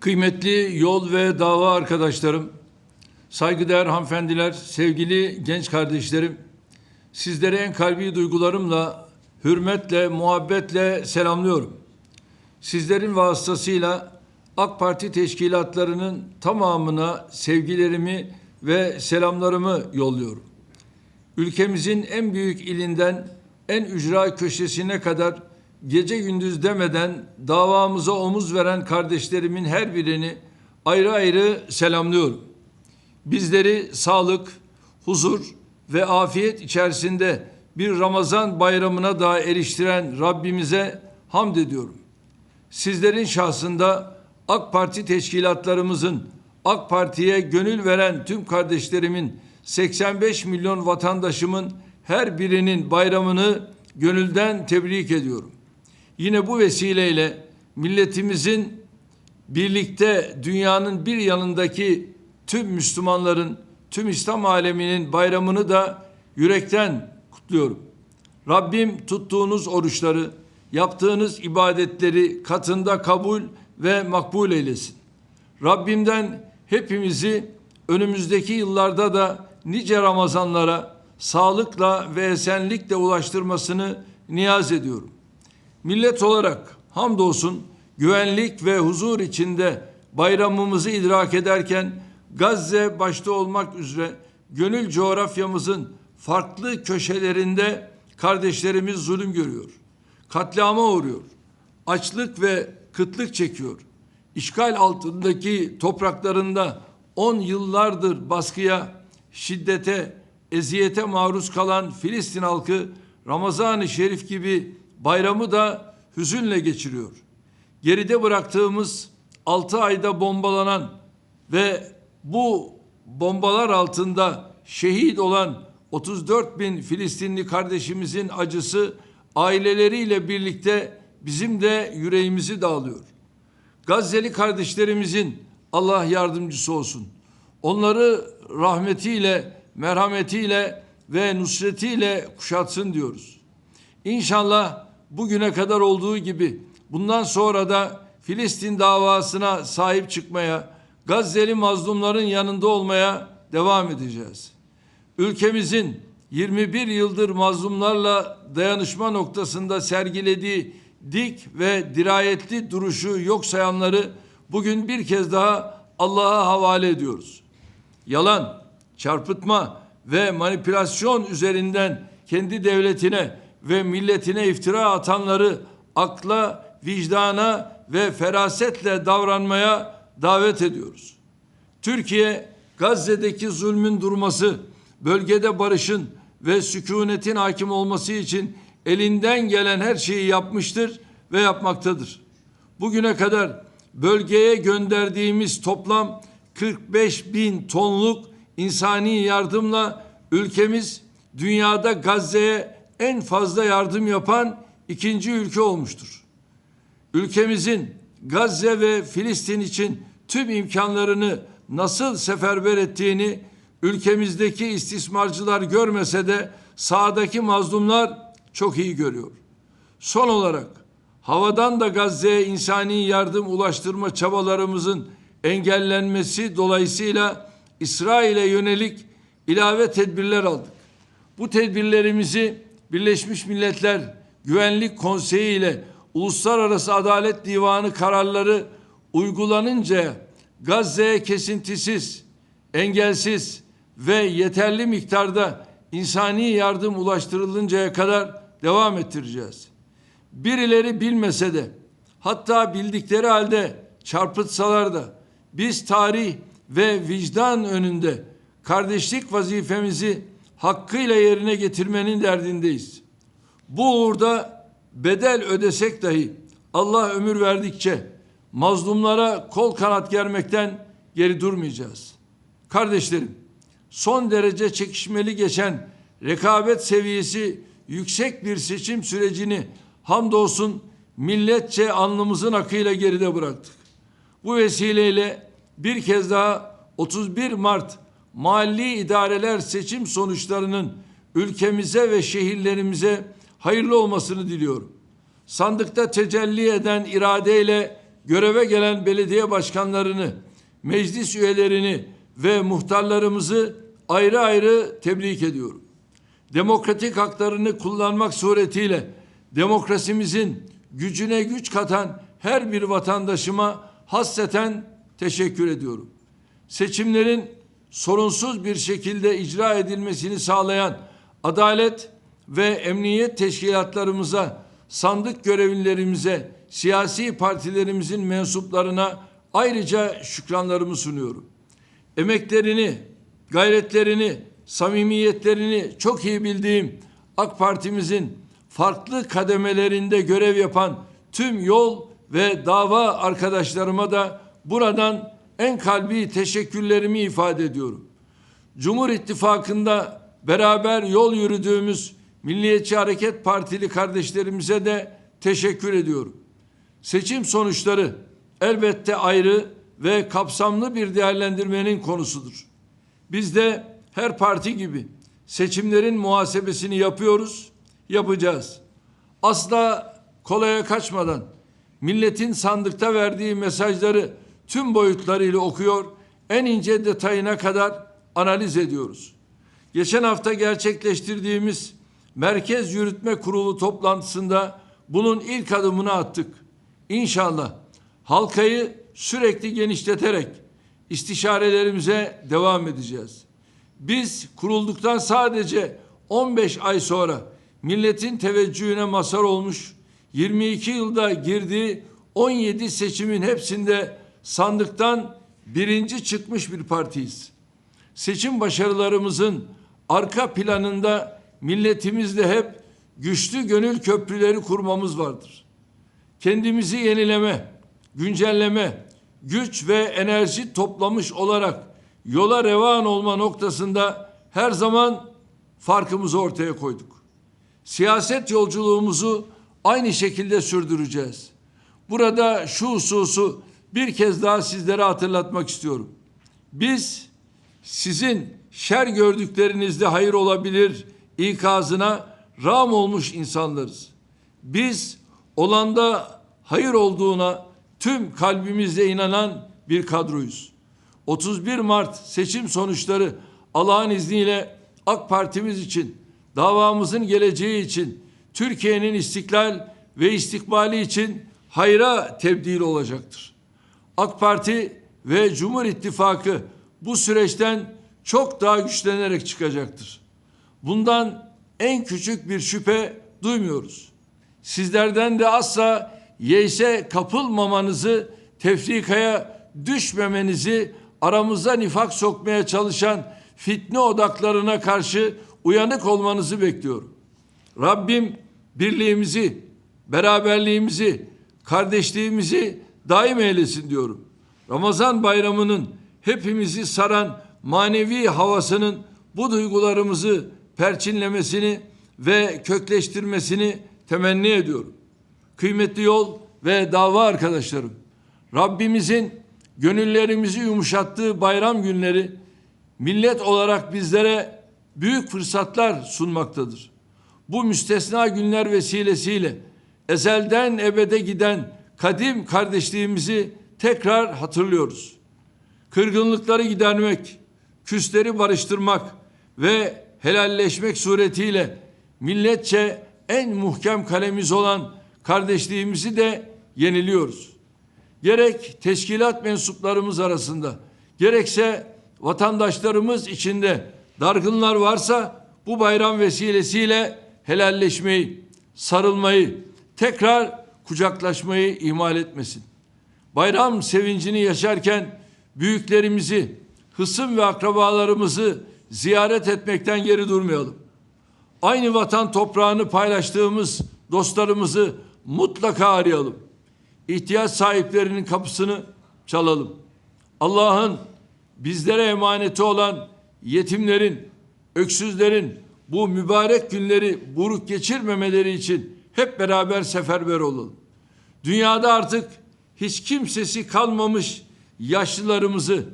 Kıymetli yol ve dava arkadaşlarım, saygıdeğer hanımefendiler, sevgili genç kardeşlerim, sizlere en kalbi duygularımla, hürmetle, muhabbetle selamlıyorum. Sizlerin vasıtasıyla AK Parti teşkilatlarının tamamına sevgilerimi ve selamlarımı yolluyorum. Ülkemizin en büyük ilinden en ücra köşesine kadar gece gündüz demeden davamıza omuz veren kardeşlerimin her birini ayrı ayrı selamlıyorum. Bizleri sağlık, huzur ve afiyet içerisinde bir Ramazan bayramına daha eriştiren Rabbimize hamd ediyorum. Sizlerin şahsında AK Parti teşkilatlarımızın AK Parti'ye gönül veren tüm kardeşlerimin 85 milyon vatandaşımın her birinin bayramını gönülden tebrik ediyorum. Yine bu vesileyle milletimizin birlikte dünyanın bir yanındaki tüm Müslümanların, tüm İslam aleminin bayramını da yürekten kutluyorum. Rabbim tuttuğunuz oruçları, yaptığınız ibadetleri katında kabul ve makbul eylesin. Rabbimden hepimizi önümüzdeki yıllarda da nice Ramazanlara sağlıkla ve esenlikle ulaştırmasını niyaz ediyorum. Millet olarak hamdolsun güvenlik ve huzur içinde bayramımızı idrak ederken Gazze başta olmak üzere gönül coğrafyamızın farklı köşelerinde kardeşlerimiz zulüm görüyor. Katliama uğruyor. Açlık ve kıtlık çekiyor. İşgal altındaki topraklarında on yıllardır baskıya, şiddete, eziyete maruz kalan Filistin halkı Ramazan-ı Şerif gibi bayramı da hüzünle geçiriyor. Geride bıraktığımız 6 ayda bombalanan ve bu bombalar altında şehit olan 34 bin Filistinli kardeşimizin acısı aileleriyle birlikte bizim de yüreğimizi dağılıyor. Gazze'li kardeşlerimizin Allah yardımcısı olsun. Onları rahmetiyle, merhametiyle ve nusretiyle kuşatsın diyoruz. İnşallah bugüne kadar olduğu gibi bundan sonra da Filistin davasına sahip çıkmaya, Gazze'li mazlumların yanında olmaya devam edeceğiz. Ülkemizin 21 yıldır mazlumlarla dayanışma noktasında sergilediği dik ve dirayetli duruşu yok sayanları bugün bir kez daha Allah'a havale ediyoruz. Yalan, çarpıtma ve manipülasyon üzerinden kendi devletine ve milletine iftira atanları akla, vicdana ve ferasetle davranmaya davet ediyoruz. Türkiye Gazze'deki zulmün durması, bölgede barışın ve sükunetin hakim olması için elinden gelen her şeyi yapmıştır ve yapmaktadır. Bugüne kadar bölgeye gönderdiğimiz toplam 45 bin tonluk insani yardımla ülkemiz dünyada Gazze'ye en fazla yardım yapan ikinci ülke olmuştur. Ülkemizin Gazze ve Filistin için tüm imkanlarını nasıl seferber ettiğini ülkemizdeki istismarcılar görmese de sahadaki mazlumlar çok iyi görüyor. Son olarak havadan da Gazze'ye insani yardım ulaştırma çabalarımızın engellenmesi dolayısıyla İsrail'e yönelik ilave tedbirler aldık. Bu tedbirlerimizi Birleşmiş Milletler Güvenlik Konseyi ile Uluslararası Adalet Divanı kararları uygulanınca Gazze'ye kesintisiz, engelsiz ve yeterli miktarda insani yardım ulaştırılıncaya kadar devam ettireceğiz. Birileri bilmese de hatta bildikleri halde çarpıtsalar da biz tarih ve vicdan önünde kardeşlik vazifemizi hakkıyla yerine getirmenin derdindeyiz. Bu uğurda bedel ödesek dahi Allah ömür verdikçe mazlumlara kol kanat germekten geri durmayacağız. Kardeşlerim, son derece çekişmeli geçen rekabet seviyesi yüksek bir seçim sürecini hamdolsun milletçe alnımızın akıyla geride bıraktık. Bu vesileyle bir kez daha 31 Mart mahalli idareler seçim sonuçlarının ülkemize ve şehirlerimize hayırlı olmasını diliyorum. Sandıkta tecelli eden iradeyle göreve gelen belediye başkanlarını, meclis üyelerini ve muhtarlarımızı ayrı ayrı tebrik ediyorum. Demokratik haklarını kullanmak suretiyle demokrasimizin gücüne güç katan her bir vatandaşıma hasreten teşekkür ediyorum. Seçimlerin sorunsuz bir şekilde icra edilmesini sağlayan adalet ve emniyet teşkilatlarımıza, sandık görevlilerimize, siyasi partilerimizin mensuplarına ayrıca şükranlarımı sunuyorum. Emeklerini, gayretlerini, samimiyetlerini çok iyi bildiğim AK Parti'mizin farklı kademelerinde görev yapan tüm yol ve dava arkadaşlarıma da buradan en kalbi teşekkürlerimi ifade ediyorum. Cumhur İttifakı'nda beraber yol yürüdüğümüz Milliyetçi Hareket Partili kardeşlerimize de teşekkür ediyorum. Seçim sonuçları elbette ayrı ve kapsamlı bir değerlendirmenin konusudur. Biz de her parti gibi seçimlerin muhasebesini yapıyoruz, yapacağız. Asla kolaya kaçmadan milletin sandıkta verdiği mesajları tüm boyutlarıyla okuyor, en ince detayına kadar analiz ediyoruz. Geçen hafta gerçekleştirdiğimiz Merkez Yürütme Kurulu toplantısında bunun ilk adımını attık. İnşallah halkayı sürekli genişleterek istişarelerimize devam edeceğiz. Biz kurulduktan sadece 15 ay sonra milletin teveccühüne mazhar olmuş 22 yılda girdiği 17 seçimin hepsinde sandıktan birinci çıkmış bir partiyiz. Seçim başarılarımızın arka planında milletimizle hep güçlü gönül köprüleri kurmamız vardır. Kendimizi yenileme, güncelleme, güç ve enerji toplamış olarak yola revan olma noktasında her zaman farkımızı ortaya koyduk. Siyaset yolculuğumuzu aynı şekilde sürdüreceğiz. Burada şu hususu bir kez daha sizlere hatırlatmak istiyorum. Biz sizin şer gördüklerinizde hayır olabilir ikazına ram olmuş insanlarız. Biz olanda hayır olduğuna tüm kalbimizle inanan bir kadroyuz. 31 Mart seçim sonuçları Allah'ın izniyle AK Partimiz için, davamızın geleceği için, Türkiye'nin istiklal ve istikbali için hayra tebdil olacaktır. AK Parti ve Cumhur İttifakı bu süreçten çok daha güçlenerek çıkacaktır. Bundan en küçük bir şüphe duymuyoruz. Sizlerden de asla yeyse kapılmamanızı, tefrikaya düşmemenizi, aramıza nifak sokmaya çalışan fitne odaklarına karşı uyanık olmanızı bekliyorum. Rabbim birliğimizi, beraberliğimizi, kardeşliğimizi daim eylesin diyorum. Ramazan bayramının hepimizi saran manevi havasının bu duygularımızı perçinlemesini ve kökleştirmesini temenni ediyorum. Kıymetli yol ve dava arkadaşlarım, Rabbimizin gönüllerimizi yumuşattığı bayram günleri millet olarak bizlere büyük fırsatlar sunmaktadır. Bu müstesna günler vesilesiyle ezelden ebede giden kadim kardeşliğimizi tekrar hatırlıyoruz. Kırgınlıkları gidermek, küsleri barıştırmak ve helalleşmek suretiyle milletçe en muhkem kalemiz olan kardeşliğimizi de yeniliyoruz. Gerek teşkilat mensuplarımız arasında, gerekse vatandaşlarımız içinde dargınlar varsa bu bayram vesilesiyle helalleşmeyi, sarılmayı, tekrar kucaklaşmayı ihmal etmesin. Bayram sevincini yaşarken büyüklerimizi, hısım ve akrabalarımızı ziyaret etmekten geri durmayalım. Aynı vatan toprağını paylaştığımız dostlarımızı mutlaka arayalım. İhtiyaç sahiplerinin kapısını çalalım. Allah'ın bizlere emaneti olan yetimlerin, öksüzlerin bu mübarek günleri buruk geçirmemeleri için hep beraber seferber olalım. Dünyada artık hiç kimsesi kalmamış yaşlılarımızı,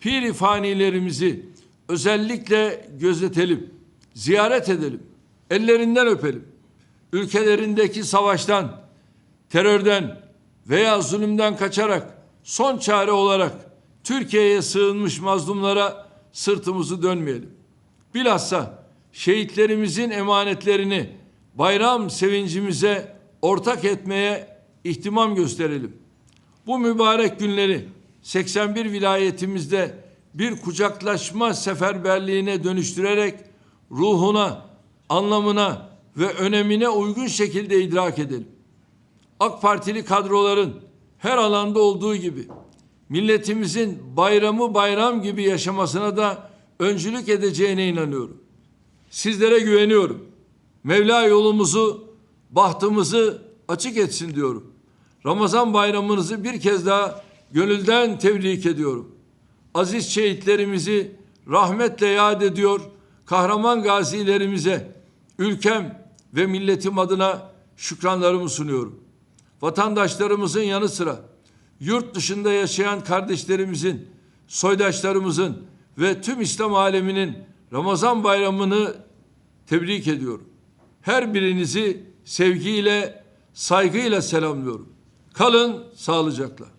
pir fanilerimizi özellikle gözetelim, ziyaret edelim, ellerinden öpelim. Ülkelerindeki savaştan, terörden veya zulümden kaçarak son çare olarak Türkiye'ye sığınmış mazlumlara sırtımızı dönmeyelim. Bilhassa şehitlerimizin emanetlerini bayram sevincimize ortak etmeye ihtimam gösterelim. Bu mübarek günleri 81 vilayetimizde bir kucaklaşma seferberliğine dönüştürerek ruhuna, anlamına ve önemine uygun şekilde idrak edelim. AK Partili kadroların her alanda olduğu gibi milletimizin bayramı bayram gibi yaşamasına da öncülük edeceğine inanıyorum. Sizlere güveniyorum. Mevla yolumuzu, bahtımızı açık etsin diyorum. Ramazan bayramınızı bir kez daha gönülden tebrik ediyorum. Aziz şehitlerimizi rahmetle yad ediyor. Kahraman gazilerimize ülkem ve milletim adına şükranlarımı sunuyorum. Vatandaşlarımızın yanı sıra yurt dışında yaşayan kardeşlerimizin, soydaşlarımızın ve tüm İslam aleminin Ramazan bayramını tebrik ediyorum. Her birinizi sevgiyle, saygıyla selamlıyorum. Kalın sağlıcakla.